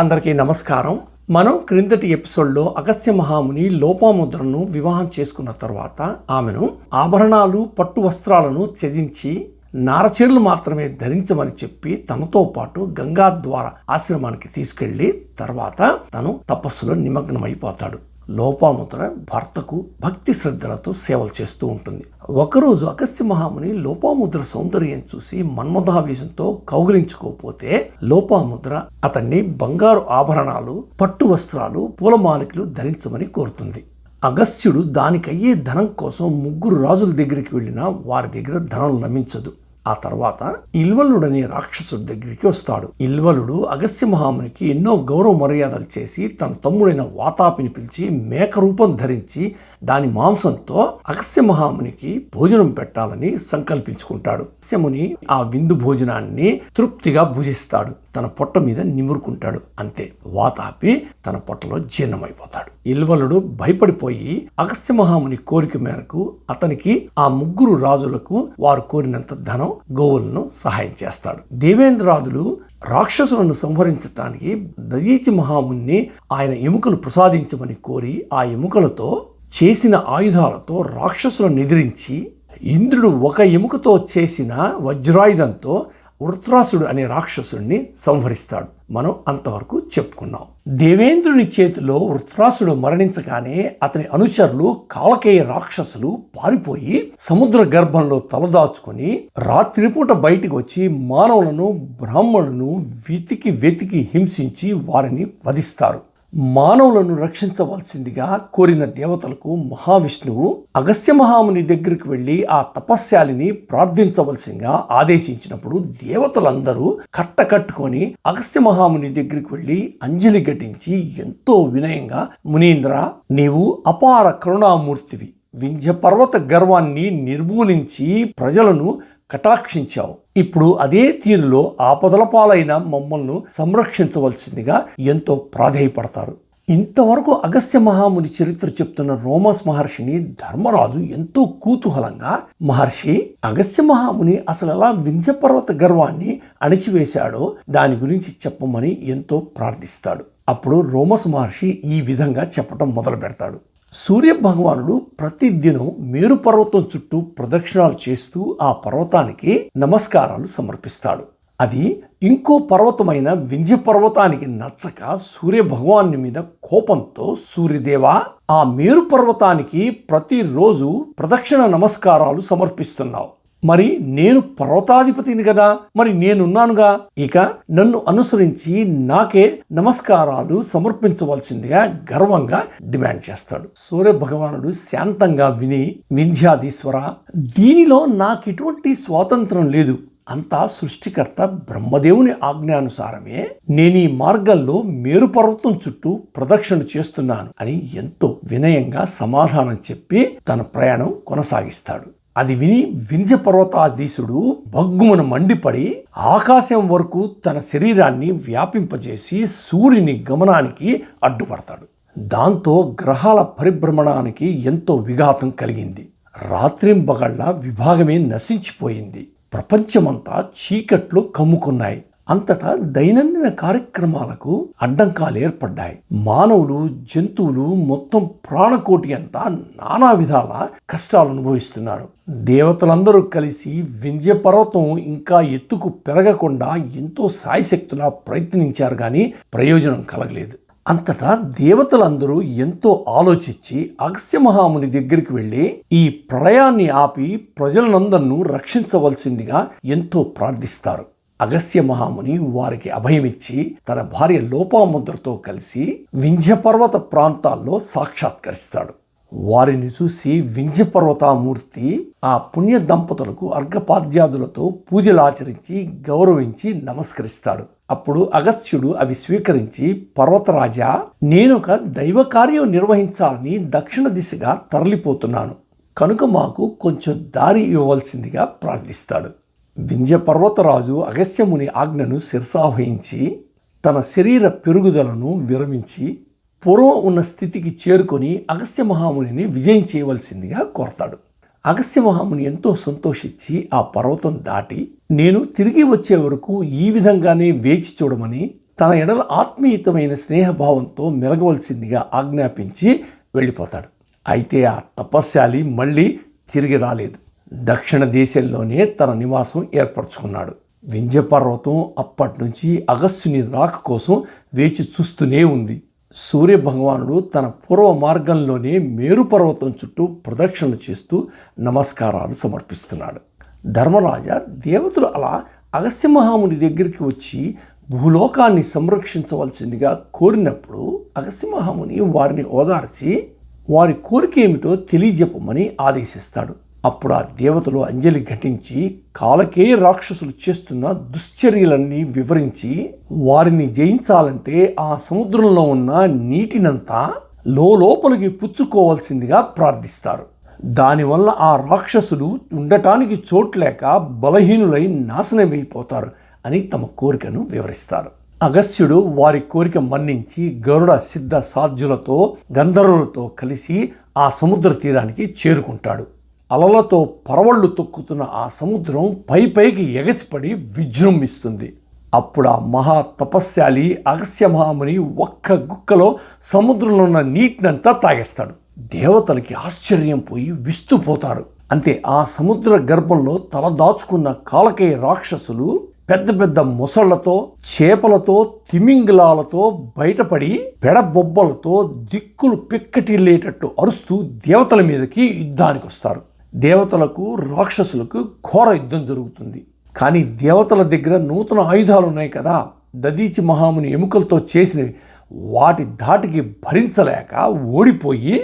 అందరికీ నమస్కారం. మనం క్రిందటి ఎపిసోడ్లో అగస్త్య మహాముని లోపాముద్రను వివాహం చేసుకున్న తర్వాత ఆమెను ఆభరణాలు పట్టు వస్త్రాలను త్యజించి నారచీరలు మాత్రమే ధరించమని చెప్పి తనతో పాటు గంగా ద్వార ఆశ్రమానికి తీసుకెళ్ళి తర్వాత తను తపస్సులో నిమగ్నమైపోతాడు. లోపాముద్ర భర్తకు భక్తి శ్రద్ధలతో సేవలు చేస్తూ ఉంటుంది. ఒకరోజు అగస్త్య మహాముని లోపాముద్ర సౌందర్యం చూసి మన్మధావేశంతో కౌగిలించుకోకపోతే లోపాముద్ర అతన్ని బంగారు ఆభరణాలు పట్టు వస్త్రాలు పూలమాలికలు ధరించమని కోరుతుంది. అగస్త్యుడు దానికయ్యే ధనం కోసం ముగ్గురు రాజుల దగ్గరికి వెళ్ళినా వారి దగ్గర ధనం లభించదు. ఆ తర్వాత ఇల్వలుడనే రాక్షసుడి దగ్గరికి వస్తాడు. ఇల్వలుడు అగస్త్య మహామునికి ఎన్నో గౌరవ మర్యాదలు చేసి తన తమ్ముడైన వాతాపిని పిలిచి మేక రూపం ధరించి దాని మాంసంతో అగస్త్య మహామునికి భోజనం పెట్టాలని సంకల్పించుకుంటాడు. అగస్యముని ఆ విందు భోజనాన్ని తృప్తిగా భుజిస్తాడు. తన పొట్ట మీద నిమురుకుంటాడు. అంతే. వాతాపి తన పొట్టలో జీర్ణమైపోతాడు. ఇల్వలుడు భయపడిపోయి అగస్త్య మహాముని కోరిక మేరకు అతనికి ఆ ముగ్గురు రాజులకు వారు కోరినంత ధనం గోవులను సహాయం చేస్తాడు. దేవేంద్రాదులు రాక్షసులను సంహరించడానికి దయీచి మహాముని ఆయన ఎముకలు ప్రసాదించమని కోరి ఆ ఎముకలతో చేసిన ఆయుధాలతో రాక్షసులను ఎదిరించి ఇంద్రుడు ఒక ఎముకతో చేసిన వజ్రాయుధంతో వృత్రాసుడు అనే రాక్షసుడిని సంహరిస్తాడు. మనం అంతవరకు చెప్పుకున్నాం. దేవేంద్రుని చేతిలో వృత్రాసుడు మరణించగానే అతని అనుచరులు కాలకేయ రాక్షసులు పారిపోయి సముద్ర గర్భంలో తలదాచుకొని రాత్రిపూట బయటికి వచ్చి మానవులను బ్రాహ్మణులను వెతికి వెతికి హింసించి వారిని వధిస్తారు. మానవులను రక్షించవలసిందిగా కోరిన దేవతలకు మహావిష్ణువు అగస్త్య మహాముని దగ్గరికి వెళ్ళి ఆ తపస్యాలిని ప్రార్థించవలసిందిగా ఆదేశించినప్పుడు దేవతలందరూ కట్టకట్టుకొని అగస్త్య మహాముని దగ్గరికి వెళ్ళి అంజలి ఘటించి ఎంతో వినయంగా మునీంద్ర నీవు అపార కరుణామూర్తివి. వింధ్య పర్వత గర్వాన్ని నిర్మూలించి ప్రజలను కటాక్షించావు. ఇప్పుడు అదే తీరులో ఆపదల పాలైన మమ్మల్ని సంరక్షించవలసిందిగా ఎంతో ప్రాధేయపడతారు. ఇంతవరకు అగస్త్య మహాముని చరిత్ర చెప్తున్న రోమస్ మహర్షిని ధర్మరాజు ఎంతో కుతూహలంగా మహర్షి అగస్త్య మహాముని అసలు ఎలా వింధ్యపర్వత గర్వాన్ని అణిచివేశాడో దాని గురించి చెప్పమని ఎంతో ప్రార్థిస్తాడు. అప్పుడు రోమస్ మహర్షి ఈ విధంగా చెప్పడం మొదలు పెడతాడు సూర్య భగవానుడు ప్రతిదినం మేరు పర్వతం చుట్టూ ప్రదక్షిణాలు చేస్తూ ఆ పర్వతానికి నమస్కారాలు సమర్పిస్తాడు. అది ఇంకో పర్వతమైన వింధ్య పర్వతానికి నచ్చక సూర్య మీద కోపంతో సూర్యదేవ ఆ మేరు పర్వతానికి ప్రతిరోజు ప్రదక్షిణ నమస్కారాలు సమర్పిస్తున్నావు. మరి నేను పర్వతాధిపతిని కదా మరి నేనున్నానుగా. ఇక నన్ను అనుసరించి నాకే నమస్కారాలు సమర్పించవలసిందిగా గర్వంగా డిమాండ్ చేస్తాడు. సూర్య భగవానుడు శాంతంగా విని వింధ్యాధీశ్వర దీనిలో నాకు ఎటువంటి స్వాతంత్రం లేదు. అంతా సృష్టికర్త బ్రహ్మదేవుని ఆజ్ఞానుసారమే. నేను ఈ మార్గంలో మేరు పర్వతం చుట్టూ ప్రదక్షిణ చేస్తున్నాను అని ఎంతో వినయంగా సమాధానం చెప్పి తన ప్రయాణం కొనసాగిస్తాడు. అది విని వింధ్య పర్వతాధీశుడు భగ్గుమన మండిపడి ఆకాశం వరకు తన శరీరాన్ని వ్యాపింపజేసి సూర్యుని గమనానికి అడ్డుపడతాడు. దాంతో గ్రహాల పరిభ్రమణానికి ఎంతో విఘాతం కలిగింది. రాత్రింబగళ్ళ విభాగమే నశించిపోయింది. ప్రపంచమంతా చీకట్లు కమ్ముకున్నాయి. అంతటా దైనందిన కార్యక్రమాలకు అడ్డంకాలు ఏర్పడ్డాయి. మానవులు జంతువులు మొత్తం ప్రాణకోటి అంతా నానా విధాల కష్టాలు అనుభవిస్తున్నారు. దేవతలందరూ కలిసి వింధ్య పర్వతం ఇంకా ఎత్తుకు పెరగకుండా ఎంతో సాయశక్తులా ప్రయత్నించారు కానీ ప్రయోజనం కలగలేదు. అంతటా దేవతలందరూ ఎంతో ఆలోచించి అగస్య మహాముని దగ్గరికి వెళ్ళి ఈ ప్రళయాన్ని ఆపి ప్రజలందరినూ రక్షించవలసిందిగా ఎంతో ప్రార్థిస్తారు. అగస్య మహాముని వారికి అభయమిచ్చి తన భార్య లోపాముద్రతో కలిసి వింధ్యపర్వత ప్రాంతాల్లో సాక్షాత్కరిస్తాడు. వారిని చూసి వింధ్యపర్వతామూర్తి ఆ పుణ్య దంపతులకు అర్ఘపాద్యాదులతో పూజలు ఆచరించి గౌరవించి నమస్కరిస్తాడు. అప్పుడు అగస్త్యుడు అవి స్వీకరించి పర్వతరాజా నేనొక దైవ కార్యం నిర్వహించాలని దక్షిణ దిశగా తరలిపోతున్నాను. కనుక మాకు కొంచెం దారి ఇవ్వవలసిందిగా ప్రార్థిస్తాడు. వింధ్యపర్వతరాజు అగస్యముని ఆజ్ఞను శిరసావహించి తన శరీర పెరుగుదలను విరమించి పూర్వం ఉన్న స్థితికి చేరుకొని అగస్య మహామునిని విజయం చేయవలసిందిగా కోరతాడు. అగస్య మహాముని ఎంతో సంతోషించి ఆ పర్వతం దాటి నేను తిరిగి వచ్చే వరకు ఈ విధంగానే వేచి చూడమని తన ఎడల ఆత్మీయతమైన స్నేహభావంతో మెరగవలసిందిగా ఆజ్ఞాపించి వెళ్ళిపోతాడు. అయితే ఆ తపస్శాలి మళ్ళీ తిరిగి రాలేదు. దక్షిణ దేశంలోనే తన నివాసం ఏర్పరచుకున్నాడు. వింధ్యపర్వతం అప్పటి నుంచి అగస్త్యుని రాక కోసం వేచి చూస్తూనే ఉంది. సూర్య భగవానుడు తన పూర్వ మార్గంలోనే మేరుపర్వతం చుట్టూ ప్రదక్షిణ చేస్తూ నమస్కారాలు సమర్పిస్తున్నాడు. ధర్మరాజ దేవతలు అలా అగస్య మహాముని దగ్గరికి వచ్చి భూలోకాన్ని సంరక్షించవలసిందిగా కోరినప్పుడు అగస్య మహాముని వారిని ఓదార్చి వారి కోరిక ఏమిటో తెలియజెప్పమని ఆదేశిస్తాడు. అప్పుడు ఆ దేవతలు అంజలి ఘటించి కాలకే రాక్షసులు చేస్తున్న దుశ్చర్యలన్నీ వివరించి వారిని జయించాలంటే ఆ సముద్రంలో ఉన్న నీటినంతా లోపలికి పుచ్చుకోవాల్సిందిగా ప్రార్థిస్తారు. దానివల్ల ఆ రాక్షసులు ఉండటానికి చోట్లేక బలహీనులై నాశనమైపోతారు అని తమ కోరికను వివరిస్తారు. అగస్త్యుడు వారి కోరిక మన్నించి గరుడ సిద్ధ సాధ్యులతో గంధర్వులతో కలిసి ఆ సముద్ర తీరానికి చేరుకుంటాడు. అలలతో పరవళ్ళు తొక్కుతున్న ఆ సముద్రం పై పైకి ఎగసిపడి విజృంభిస్తుంది. అప్పుడు ఆ మహా తపస్శాలి అగస్య మహాముని ఒక్క గుక్కలో సముద్రంలో ఉన్న నీటినంతా తాగేస్తాడు. దేవతలకి ఆశ్చర్యం పోయి విస్తుపోతారు. అంతే ఆ సముద్ర గర్భంలో తల దాచుకున్న కాలకేయ రాక్షసులు పెద్ద పెద్ద మొసళ్ళతో చేపలతో తిమింగిలాలతో బయటపడి పెడబొబ్బలతో దిక్కులు పిక్కటిల్లేటట్టు అరుస్తూ దేవతల మీదకి యుద్ధానికి వస్తారు దేవతలకు రాక్షసులకు ఘోర యుద్ధం జరుగుతుంది. కానీ దేవతల దగ్గర నూతన ఆయుధాలు ఉన్నాయి కదా. దదీచి మహాముని ఎముకలతో చేసినవి వాటి ధాటికి భరించలేక ఓడిపోయి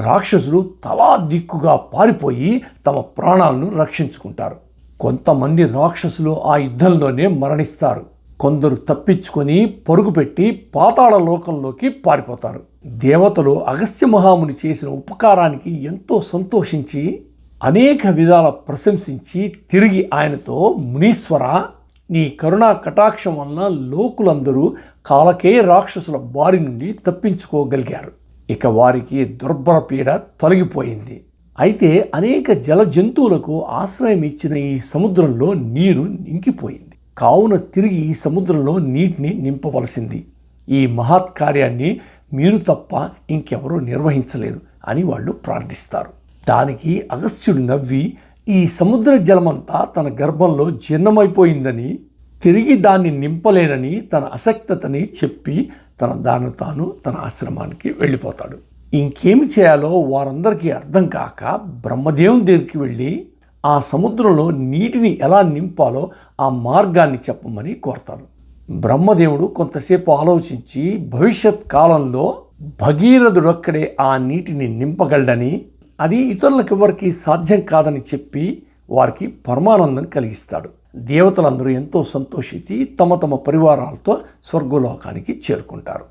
రాక్షసులు తలా దిక్కుగా పారిపోయి తమ ప్రాణాలను రక్షించుకుంటారు. కొంతమంది రాక్షసులు ఆ యుద్ధంలోనే మరణిస్తారు. కొందరు తప్పించుకొని పరుగుపెట్టి పాతాళ లోకంలోకి పారిపోతారు. దేవతలు అగస్త్య మహాముని చేసిన ఉపకారానికి ఎంతో సంతోషించి అనేక విధాల ప్రశంసించి తిరిగి ఆయనతో మునీశ్వర నీ కరుణా కటాక్షం వలన లోకులందరూ కాలకే రాక్షసుల బారి నుండి తప్పించుకోగలిగారు. ఇక వారికి దుర్భర పీడ తొలగిపోయింది. అయితే అనేక జల జంతువులకు ఆశ్రయం ఇచ్చిన ఈ సముద్రంలో నీరు ఇంకిపోయింది కావున తిరిగి ఈ సముద్రంలో నీటిని నింపవలసింది. ఈ మహత్ కార్యాన్ని మీరు తప్ప ఇంకెవరూ నిర్వహించలేరు అని వాళ్ళు ప్రార్థిస్తారు. దానికి అగస్త్యుడు నవ్వి ఈ సముద్ర జలమంతా తన గర్భంలో జీర్ణమైపోయిందని తిరిగి దాన్ని నింపలేనని తన అసక్తతని చెప్పి తన దాన్ని తాను తన ఆశ్రమానికి వెళ్ళిపోతాడు. ఇంకేమి చేయాలో వారందరికీ అర్థం కాక బ్రహ్మదేవుని దగ్గరికి వెళ్ళి ఆ సముద్రంలో నీటిని ఎలా నింపాలో ఆ మార్గాన్ని చెప్పమని కోరతారు బ్రహ్మదేవుడు కొంతసేపు ఆలోచించి భవిష్యత్ కాలంలో భగీరథుడొక్కడే ఆ నీటిని నింపగలడని అది ఇతరులకెవరికి సాధ్యం కాదని చెప్పి వారికి పరమానందం కలిగిస్తాడు. దేవతలందరూ ఎంతో సంతోషించి తమ తమ పరివారాలతో స్వర్గలోకానికి చేరుకుంటారు.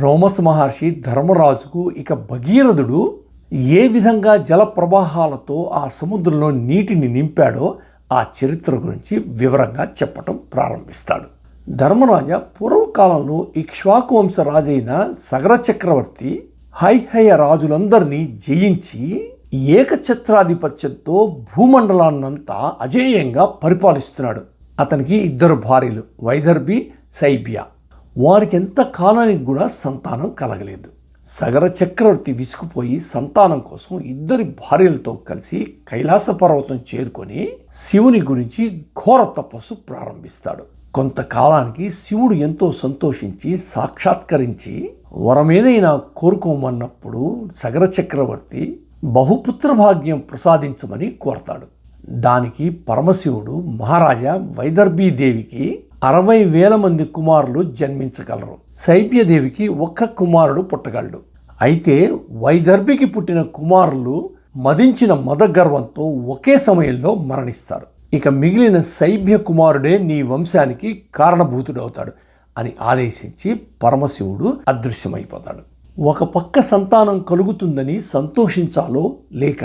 రోమస్ మహర్షి ధర్మరాజుకు ఇక భగీరథుడు ఏ విధంగా జల ప్రవాహాలతో ఆ సముద్రంలో నీటిని నింపాడో ఆ చరిత్ర గురించి వివరంగా చెప్పటం ప్రారంభిస్తాడు. ధర్మరాజ పూర్వకాలంలో ఇక్ష్వాకు వంశ రాజైన సగర చక్రవర్తి హైహయ రాజులందరినీ జయించి ఏకఛత్రాధిపత్యంతో భూమండలాన్నంతా అజేయంగా పరిపాలిస్తున్నాడు. అతనికి ఇద్దరు భార్యలు వైదర్భి సైబియా. వారికి ఎంత కాలానికి కూడా సంతానం కలగలేదు. సగర చక్రవర్తి విసుకుపోయి సంతానం కోసం ఇద్దరి భార్యలతో కలిసి కైలాస పర్వతం చేరుకొని శివుని గురించి ఘోర తపస్సు ప్రారంభిస్తాడు. కొంతకాలానికి శివుడు ఎంతో సంతోషించి సాక్షాత్కరించి వరమేదైనా కోరుకోమన్నప్పుడు సగర చక్రవర్తి బహుపుత్ర భాగ్యం ప్రసాదించమని కోరతాడు. దానికి పరమశివుడు మహారాజా వైదర్భీదేవికి అరవై వేల మంది కుమారులు జన్మించగలరు. శైబ్యదేవికి ఒక్క కుమారుడు పుట్టగలడు. అయితే వైదర్భికి పుట్టిన కుమారులు మదించిన మదగర్వంతో ఒకే సమయంలో మరణిస్తారు. ఇక మిగిలిన సైభ్య కుమారుడే నీ వంశానికి కారణభూతుడవుతాడు అని ఆదేశించి పరమశివుడు అదృశ్యమైపోతాడు. ఒక పక్క సంతానం కలుగుతుందని సంతోషించాలో లేక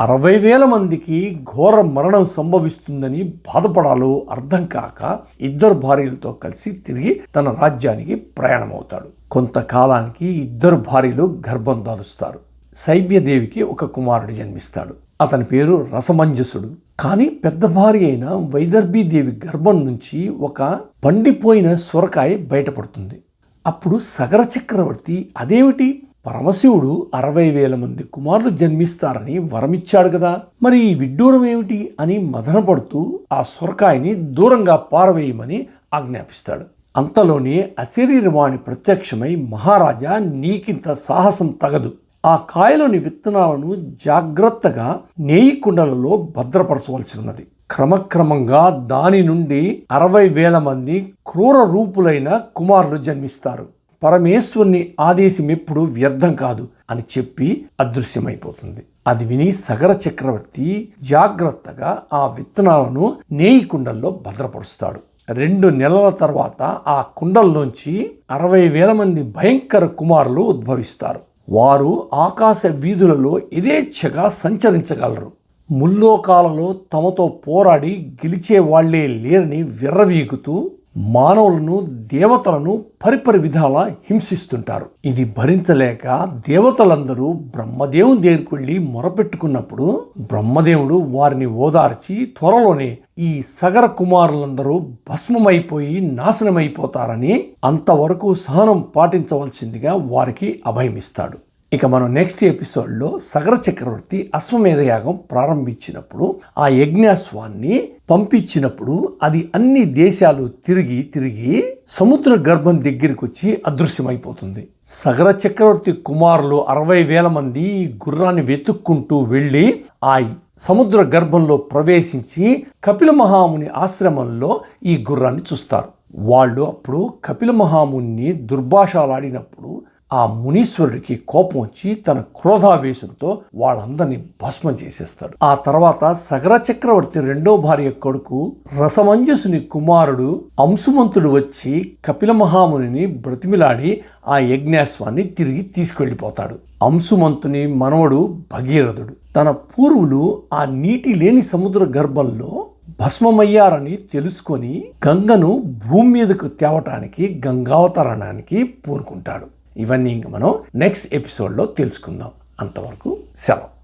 అరవై వేల మందికి ఘోర మరణం సంభవిస్తుందని బాధపడాలో అర్థం కాక ఇద్దరు భార్యలతో కలిసి తిరిగి తన రాజ్యానికి ప్రయాణమవుతాడు. కొంతకాలానికి ఇద్దరు భార్యలు గర్భం దాలుస్తారు సైభ్యదేవికి ఒక కుమారుడు జన్మిస్తాడు. అతని పేరు రసమంజసుడు. కానీ పెద్ద భార్య అయిన వైదర్భీదేవి గర్భం నుంచి ఒక పండిపోయిన సొరకాయ బయటపడుతుంది. అప్పుడు సగర చక్రవర్తి అదేమిటి? పరమశివుడు అరవై వేల మంది కుమారులు జన్మిస్తారని వరమిచ్చాడు కదా. మరి ఈ విడ్డూరం ఏమిటి? అని మదనపడుతూ ఆ సొరకాయని దూరంగా పారవేయమని ఆజ్ఞాపిస్తాడు. అంతలోనే అశరీరవాణి ప్రత్యక్షమై మహారాజా నీకింత సాహసం తగదు. ఆ కాయలోని విత్తనాలను జాగ్రత్తగా నేయి కుండలలో భద్రపరచవలసి ఉన్నది. క్రమక్రమంగా దాని నుండి అరవై వేల మంది క్రూర రూపులైన కుమారులు జన్మిస్తారు. పరమేశ్వరుని ఆదేశం ఎప్పుడు వ్యర్థం కాదు అని చెప్పి అదృశ్యమైపోతుంది. అది విని సగర చక్రవర్తి జాగ్రత్తగా ఆ విత్తనాలను నేయి కుండల్లో భద్రపరుస్తాడు. రెండు నెలల తర్వాత ఆ కుండల్లోంచి అరవై వేల మంది భయంకర కుమారులు ఉద్భవిస్తారు. వారు ఆకాశ వీధులలో యథేచ్ఛగా సంచరించగలరు. ముల్లోకాలలో తమతో పోరాడి గెలిచేవాళ్ళే లేరని విర్రవీగుతూ మానవులను దేవతలను పరిపరి విధాల హింసిస్తుంటారు. ఇది భరించలేక దేవతలందరూ బ్రహ్మదేవుని దగ్గరికి వెళ్ళి మొరపెట్టుకున్నప్పుడు బ్రహ్మదేవుడు వారిని ఓదార్చి త్వరలోనే ఈ సగర కుమారులందరూ భస్మమైపోయి నాశనమైపోతారని అంతవరకు సహనం పాటించవలసిందిగా వారికి అభయమిస్తాడు. ఇక మనం నెక్స్ట్ ఎపిసోడ్లో సగర చక్రవర్తి అశ్వమేధ యాగం ప్రారంభించినప్పుడు ఆ యజ్ఞాస్వాన్ని పంపించినప్పుడు అది అన్ని దేశాలు తిరిగి తిరిగి సముద్ర గర్భం దగ్గరికి వచ్చి అదృశ్యమైపోతుంది. సగర చక్రవర్తి కుమారులు అరవై వేల మంది ఈ గుర్రాన్ని వెతుక్కుంటూ వెళ్ళి ఆ సముద్ర గర్భంలో ప్రవేశించి కపిల మహాముని ఆశ్రమంలో ఈ గుర్రాన్ని చూస్తారు. వాళ్ళు అప్పుడు కపిల మహాముని దుర్భాషలాడినప్పుడు ఆ మునీశ్వరుడికి కోపం వచ్చి తన క్రోధావేశంతో వాళ్ళందరినీ భస్మం చేసేస్తాడు. ఆ తర్వాత సగర చక్రవర్తి రెండో భార్య కొడుకు రసమంజసుని కుమారుడు అంశుమంతుడు వచ్చి కపిల మహామునిని బ్రతిమిలాడి ఆ యజ్ఞాస్వాన్ని తిరిగి తీసుకెళ్ళిపోతాడు అంశుమంతుని మనవడు భగీరథుడు. తన పూర్వులు ఆ నీటి లేని సముద్ర గర్భంలో భస్మమయ్యారని తెలుసుకొని గంగను భూమి మీదకు తేవటానికి గంగావతరణానికి పూనుకుంటాడు. ఇవన్నీ ఇంక మనం నెక్స్ట్ ఎపిసోడ్లో తెలుసుకుందాం. అంతవరకు సెలవు.